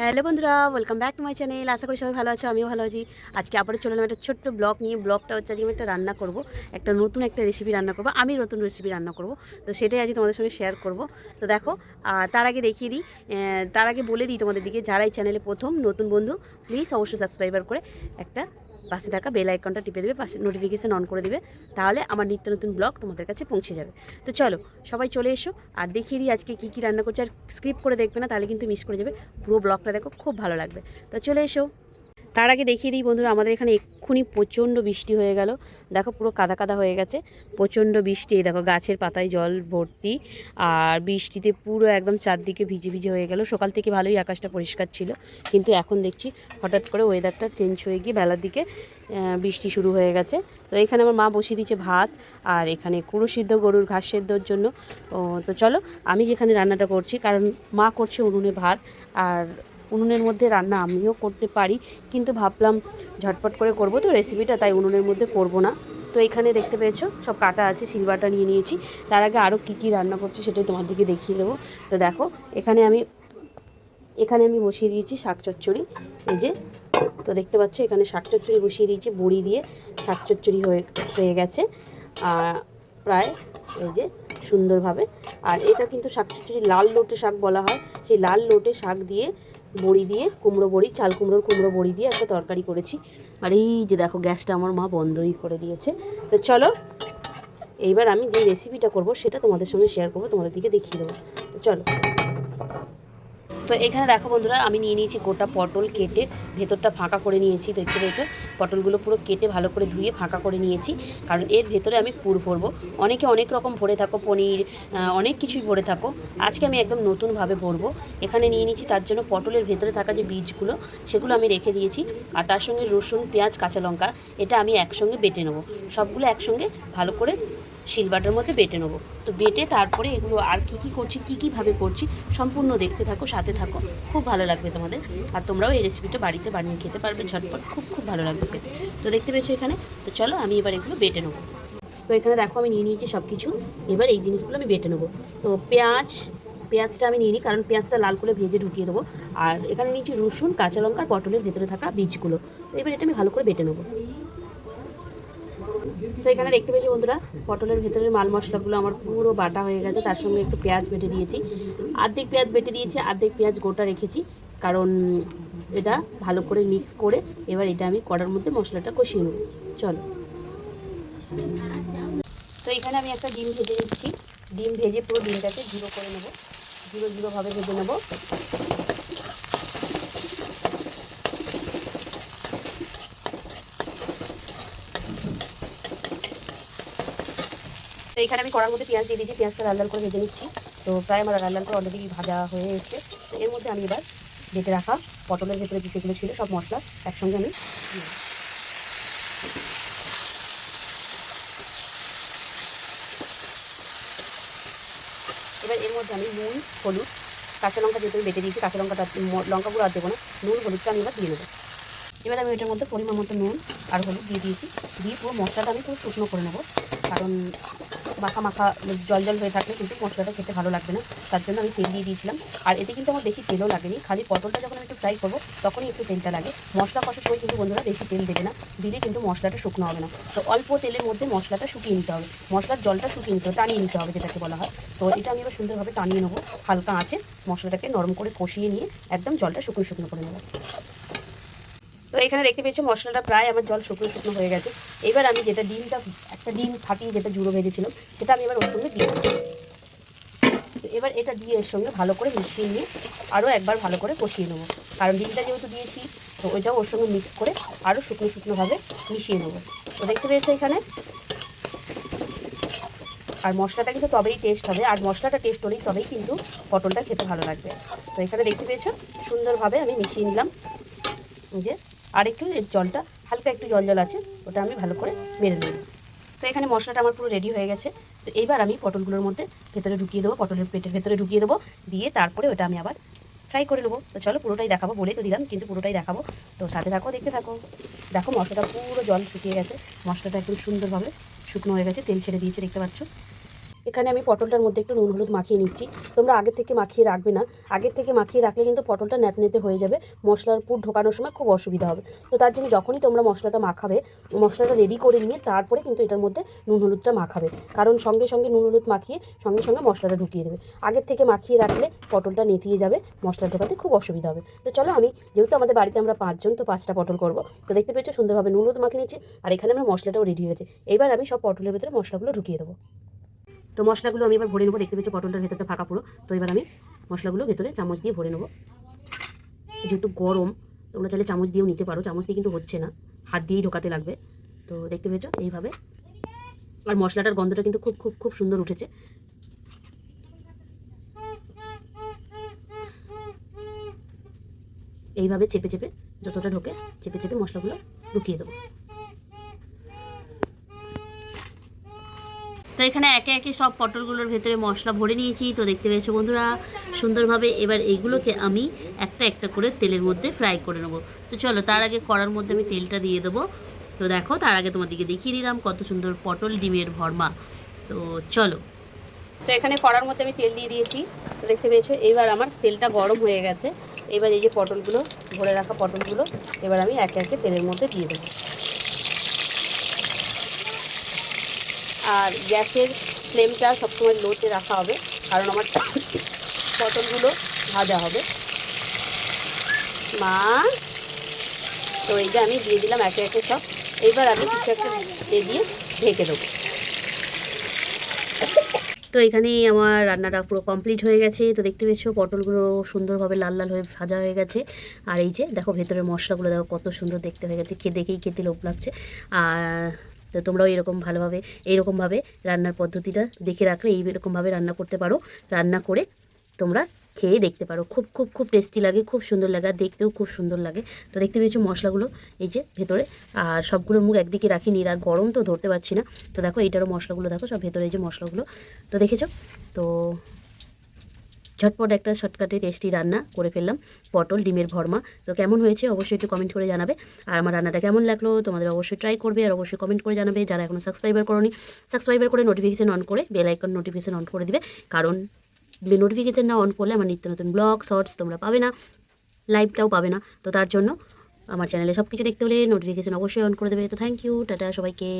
Hello বন্ধুরা welcome back to my channel আশা করি সবাই ভালো আছো, আমিও ভালো আছি। আজকে আবারও চলে একটা ছোট্ট ব্লগ নিয়ে। ব্লগটা হচ্ছে আজকে আমি একটা রান্না করব। একটা নতুন একটা রেসিপি রান্না করব। আমি নতুন রেসিপি রান্না করব। তো সেটাই আজকে তোমাদের সঙ্গে শেয়ার করব। তো দেখো তার আগে দেখিয়ে দিই। তার আগে বলে দিই তোমাদের দিকে, যারা এই চ্যানেলে প্রথম, নতুন বন্ধু প্লিজ অবশ্যই সাবস্ক্রাইবার করে একটা পাশে থাকা বেল আইকনটা টিপে দেবে, পাশে নোটিফিকেশান অন করে দেবে, তাহলে আমার নিত্য নতুন ব্লগ তোমাদের কাছে পৌঁছে যাবে। তো চলো, সবাই চলে এসো আর দেখিয়ে দিই আজকে কী কী রান্না করছে। আর স্ক্রিপ্ট করে দেখবে না, তাহলে কিন্তু মিস করে যাবে। পুরো ব্লগটা দেখো, খুব ভালো লাগবে। তো চলে এসো। তার আগে দেখিয়ে দিই বন্ধুরা, আমাদের এখানে এক্ষুনি প্রচণ্ড বৃষ্টি হয়ে গেল। দেখো পুরো কাদা কাদা হয়ে গেছে, প্রচণ্ড বৃষ্টি। দেখো গাছের পাতায় জল ভর্তি, আর বৃষ্টিতে পুরো একদম চারদিকে ভিজে ভিজে হয়ে গেল। সকাল থেকে ভালোই আকাশটা পরিষ্কার ছিল, কিন্তু এখন দেখছি হঠাৎ করে ওয়েদারটা চেঞ্জ হয়ে গিয়ে বেলার দিকে বৃষ্টি শুরু হয়ে গেছে। তো এখানে আমার মা বসিয়ে দিচ্ছে ভাত, আর এখানে কুড়ো সিদ্ধ গরুর ঘাস সেদ্ধর জন্য। তো চলো আমি যেখানে রান্নাটা করছি, কারণ মা করছে উনুনে ভাত, আর উনুনের মধ্যে রান্না আমিও করতে পারি। কিন্তু ভাবলাম ঝটপট করে করব, তো রেসিপিটা তাই উনুনের মধ্যে করব না। তো এখানে দেখতে পেয়েছ, সব কাটা আছে সিলভারটা নিয়ে নিয়েছি। তার আগে আরও কী কী রান্না করছি সেটাই তোমার দিকে দেখিয়ে দেবো। তো দেখো, এখানে আমি এখানে আমি বসিয়ে দিয়েছি শাক চচ্চড়ি। এই যে, তো দেখতে পাচ্ছ এখানে শাক চচ্চড়ি বসিয়ে দিয়েছি, বড়ি দিয়ে শাক চচ্চড়ি হয়ে হয়ে গেছে। আর প্রায় এই যে সুন্দরভাবে। আর এটা কিন্তু শাক চচ্চড়ি লাল লোটে শাক বলা হয়। সেই লাল লোটে শাক দিয়ে বড়ি দিয়ে, কুমড়ো বড়ি, চাল কুমড়োর কুমড়ো বড়ি দিয়ে একটা তরকারি করেছি। আর এই যে দেখো, গ্যাসটা আমার মা বন্ধই করে দিয়েছে। তো চলো, এইবার আমি যে রেসিপিটা করব, সেটা তোমাদের সঙ্গে শেয়ার করব, তোমাদের দিকে দেখিয়ে দেবো। চলো। তো এখানে দেখো বন্ধুরা, আমি নিয়ে নিয়েছি গোটা পটল কেটে, ভেতরটা ফাঁকা করে নিয়েছি, দেখতে পেয়েছ? পটলগুলো পুরো কেটে ভালো করে ধুয়ে ফাঁকা করে নিয়েছি, কারণ এর ভেতরে আমি পুর ভরবো। অনেকে অনেক রকম ভরে থাকো, পনির অনেক কিছুই ভরে থাকো। আজকে আমি একদম নতুনভাবে ভরবো। এখানে নিয়ে নিয়েছি তার জন্য পটলের ভেতরে থাকা যে বীজগুলো, সেগুলো আমি রেখে দিয়েছি। আর তার সঙ্গে রসুন, পেঁয়াজ, কাঁচা লঙ্কা, এটা আমি একসঙ্গে বেটে নেব। সবগুলো একসঙ্গে ভালো করে শিলবাটার মধ্যে বেটে নেব। তো বেটে তারপরে এগুলো আর কি কি করছি, কি কীভাবে করছি, সম্পূর্ণ দেখতে থাকো, সাথে থাকো। খুব ভালো লাগবে তোমাদের। আর তোমরাও এই রেসিপিটা বাড়িতে বানিয়ে খেতে পারবে ঝটপট। খুব খুব ভালো লাগবে খেতে। তো দেখতে পেয়েছ এখানে? তো চলো আমি এবার এগুলো বেটে নেব। তো এখানে দেখো আমি নিয়ে নিয়েছি সব কিছু এবার এই জিনিসগুলো আমি বেটে নেব। তো পেঁয়াজ, পেঁয়াজটা আমি নিয়ে নিই, কারণ পেঁয়াজটা লাল করে ভেজে ঢুকিয়ে দেবো। আর এখানে নিয়েছি রসুন, কাঁচা লঙ্কা, পটলের ভেতরে থাকা বীজগুলো। তো এবার এটা আমি ভালো করে বেটে নেব। এখানে দেখতে পেয়েছি বন্ধুরা, পটলের ভেতরের মাল মশলাগুলো আমার পুরো বাটা হয়ে গেছে, তার সঙ্গে একটু পেঁয়াজ বেটে দিয়েছি। আর্ধেক পেঁয়াজ বেটে দিয়েছি আর্ধেক পেঁয়াজ গোটা রেখেছি, কারণ এটা ভালো করে মিক্স করে এবার এটা আমি কড়ার মধ্যে মশলাটা কষিয়ে নেব। চলো। তো এখানে আমি একটা ডিম ভেজে নিচ্ছি। ডিম ভেজে পুরো ডিমটাকে জিরো করে নেব, জিরো জিরোভাবে ভেজে নেব। তো এখানে আমি কড়ার মধ্যে পেঁয়াজ দিয়ে দিয়েছি, পেঁয়াজটা লাল লাল করে ভেজে নিচ্ছি। তো প্রায় আমার লাল লাল করে অলরেডি ভাজা হয়ে এসছে। তো এর মধ্যে আমি এবার বেটে রাখা পটলের ভেতরে যেগুলো ছিল, সব মশলা একসঙ্গে আমি এবার এর মধ্যে আমি নুন, হলুদ, কাঁচা লঙ্কা যেহেতু আমি বেটে দিয়েছি, কাঁচা লঙ্কাটা, ম- লঙ্কাগুলো আর দেবো না। নুন, হলুদটা আমি এবার দিয়ে দেবো। এবার আমি এটার মধ্যে পরিমাণ মতো নুন আর হলুদ দিয়ে দিয়েছি। দিয়ে পুরো মশলাটা আমি পুরো শুকনো করে নেব। কারণ মাখা মাখা জল জল হয়ে থাকলে কিন্তু মশলাটা খেতে ভালো লাগবে না। তার জন্য আমি তেল দিয়ে দিয়েছিলাম। আর এতে কিন্তু আমার বেশি তেলও লাগেনি। খালি পটলটা যখন আমি একটু ফ্রাই করব, তখনই একটু তেলটা লাগে। মশলা কষার সময় কিন্তু বন্ধুরা বেশি তেল দেবে না। দিলে কিন্তু মশলাটা শুকনো হবে না। তো অল্প তেলের মধ্যে মশলাটা শুকিয়ে নিতে হবে। মশলার জলটা শুকিয়ে নিতে হবে, টানিয়ে নিতে হবে যেটাকে বলা হয়। তো এটা আমি এবার সুন্দরভাবে টানিয়ে নেব। হালকা আঁচে মশলাটাকে নরম করে কষিয়ে নিয়ে একদম জলটা শুকনো শুকনো করে নেব। তো এখানে দেখতে পেয়েছ মশলাটা প্রায় আমার জল শুকনো শুকনো হয়ে গেছে। এবার আমি যেটা ডিমটা, একটা ডিম ফাটিয়ে যেটা জুড়ো ভেজেছিলাম সেটা আমি এবার ওর সঙ্গে দিয়ে এবার এটা দিয়ে এর সঙ্গে ভালো করে মিশিয়ে নিয়ে আরও একবার ভালো করে কষিয়ে নেব। কারণ ডিমটা যেহেতু দিয়েছি, তো ওইটাও ওর সঙ্গে মিক্স করে আরও শুকনো শুকনোভাবে মিশিয়ে নেব। তো দেখতে পেয়েছ এখানে? আর মশলাটা কিন্তু তবেই টেস্ট হবে, আর মশলাটা টেস্ট হলেই তবেই কিন্তু পটলটা খেতে ভালো লাগবে। তো এখানে দেখতে পেয়েছ, সুন্দরভাবে আমি মিশিয়ে নিলাম। যে আর একটু এর জলটা, হালকা একটু জল জল আছে, ওটা আমি ভালো করে মেরে নেব। তো এখানে মশলাটা আমার পুরো রেডি হয়ে গেছে। তো এইবার আমি পটলগুলোর মধ্যে ভেতরে ঢুকিয়ে দেবো, পটলের পেটের ভেতরে ঢুকিয়ে দেবো, দিয়ে তারপরে ওটা আমি আবার ফ্রাই করে নেব। তো চলো পুরোটাই দেখাবো বলেই তো দিলাম, কিন্তু পুরোটাই দেখাবো। তো সাথে থাকো, দেখতে থাকো। দেখো মশলাটা পুরো জল শুকিয়ে গেছে, মশলাটা একদম সুন্দরভাবে শুকনো হয়ে গেছে, তেল ছেড়ে দিয়েছে, দেখতে পাচ্ছ? এখানে আমি পটলটার মধ্যে একটু নুন হলুদ মাখিয়ে নিচ্ছি। তোমরা আগের থেকে মাখিয়ে রাখবে না। আগের থেকে মাখিয়ে রাখলে কিন্তু পটলটা ন্যাতনেতে হয়ে যাবে। মশলার পুর ঢোকানোর সময় খুব অসুবিধা হবে। তো তার জন্য যখনই তোমরা মশলাটা মাখাবে, মশলাটা রেডি করে নিয়ে তারপরে কিন্তু এটার মধ্যে নুন হলুদটা মাখাবে। কারণ সঙ্গে সঙ্গে নুন হলুদ মাখিয়ে সঙ্গে সঙ্গে মশলাটা ঢুকিয়ে দেবে। আগের থেকে মাখিয়ে রাখলে পটলটা নেতিয়ে যাবে, মশলা ঢোকাতে খুব অসুবিধা হবে। তো চলো আমি, যেহেতু আমাদের বাড়িতে আমরা পাঁচজন, তো পাঁচটা পটল করব। তো দেখতে পেয়েছ সুন্দরভাবে নুন হলুদ মাখিয়ে নিচ্ছি আর এখানে আমার মশলাটাও রেডি হয়েছে এবার আমি সব পটলের ভেতরে মশলাগুলো ঢুকিয়ে দেবো। তো মশলাগুলো আমি এবার ভরে নেব। দেখতে পেয়েছ পটলটার ভেতরটা ফাঁকা পুরো। তো এবার আমি মশলাগুলো ভেতরে চামচ দিয়ে ভরে নেব। যেহেতু গরম, তোমরা চাইলে চামচ দিয়েও নিতে পারো। চামচ দিয়ে কিন্তু হচ্ছে না। হাত দিয়েই ঢোকাতে লাগবে। তো দেখতে পেয়েছ এইভাবে। আর মশলাটার গন্ধটা কিন্তু খুব খুব খুব সুন্দর উঠেছে। এইভাবে চেপে চেপে যতটা ঢোকে, চেপে চেপে মশলাগুলো ঢুকিয়ে দেবো। তো এখানে একে একে সব পটলগুলোর ভেতরে মশলা ভরে নিয়েছি। তো দেখতে পেয়েছ বন্ধুরা, সুন্দরভাবে এবার এইগুলোকে আমি একটা একটা করে তেলের মধ্যে ফ্রাই করে নেব। তো চলো, তার আগে কড়ার মধ্যে আমি তেলটা দিয়ে দেবো। তো দেখো, তার আগে তোমাদেরকে দেখিয়ে দিলাম কত সুন্দর পটল ডিমের ভরমা। তো চলো। তো এখানে কড়ার মধ্যে আমি তেল দিয়ে দিয়েছি। তো দেখতে পেয়েছ এবার আমার তেলটা গরম হয়ে গেছে। এবার এই যে পটলগুলো, ভরে রাখা পটলগুলো, এবার আমি একে একে তেলের মধ্যে দিয়ে দেবো। আর গ্যাসের ফ্লেমটা সবসময় লোতে রাখা হবে, কারণ আমার পটলগুলো ভাজা হবে। মা, তো এই যে আমি দিয়ে দিলাম একে একে সব। এবার আমি কিছু একটা দিয়ে ঢেকে দেবো। তো এখানেই আমার রান্নাটা পুরো কমপ্লিট হয়ে গেছে। তো দেখতে পেয়েছ, পটলগুলো সুন্দরভাবে লাল লাল হয়ে ভাজা হয়ে গেছে। আর এই যে, দেখো ভেতরের মশলাগুলো, দেখো কত সুন্দর দেখতে হয়ে গেছে। খেয়ে দেখেই খেতে লোভ লাগছে। আর তো তোমরাও এরকম ভালোভাবে, এইরকমভাবে রান্নার পদ্ধতিটা দেখে রাখলে এইরকমভাবে রান্না করতে পারো। রান্না করে তোমরা খেয়ে দেখতে পারো। খুব খুব খুব টেস্টি লাগে, খুব সুন্দর লাগে, আর দেখতেও খুব সুন্দর লাগে। তো দেখতে পেয়েছ মশলাগুলো এই যে ভেতরে। আর সবগুলোর মুখ একদিকে রাখিনি আর গরম তো ধরতে পারছি না। তো দেখো, এইটারও মশলাগুলো দেখো, সব ভেতরে এই যে মশলাগুলো। তো দেখেছ? তো ঝটপট একটা শর্টকাটে টেস্টি রান্না করে ফেললাম, পটল, ডিমের ভরমা। তো কেমন হয়েছে অবশ্যই একটু কমেন্ট করে জানাবে। আর আমার রান্নাটা কেমন লাগল তোমাদের অবশ্যই ট্রাই করবে আর অবশ্যই কমেন্ট করে জানাবে। যারা এখনও সাবস্ক্রাইবার করনি সাবস্ক্রাইবার করে নোটিফিকেশান অন করে বেল আইকন নোটিফিকেশান অন করে দিবে। কারণ নোটিফিকেশান না অন করলে আমার নিত্য নতুন ব্লগ শর্টস তোমরা পাবে না লাইভটাও পাবে না। তো তার জন্য আমার চ্যানেলে সব কিছু দেখতে হলে নোটিফিকেশান অবশ্যই অন করে দেবে। তো থ্যাংক ইউ টাটা সবাইকে।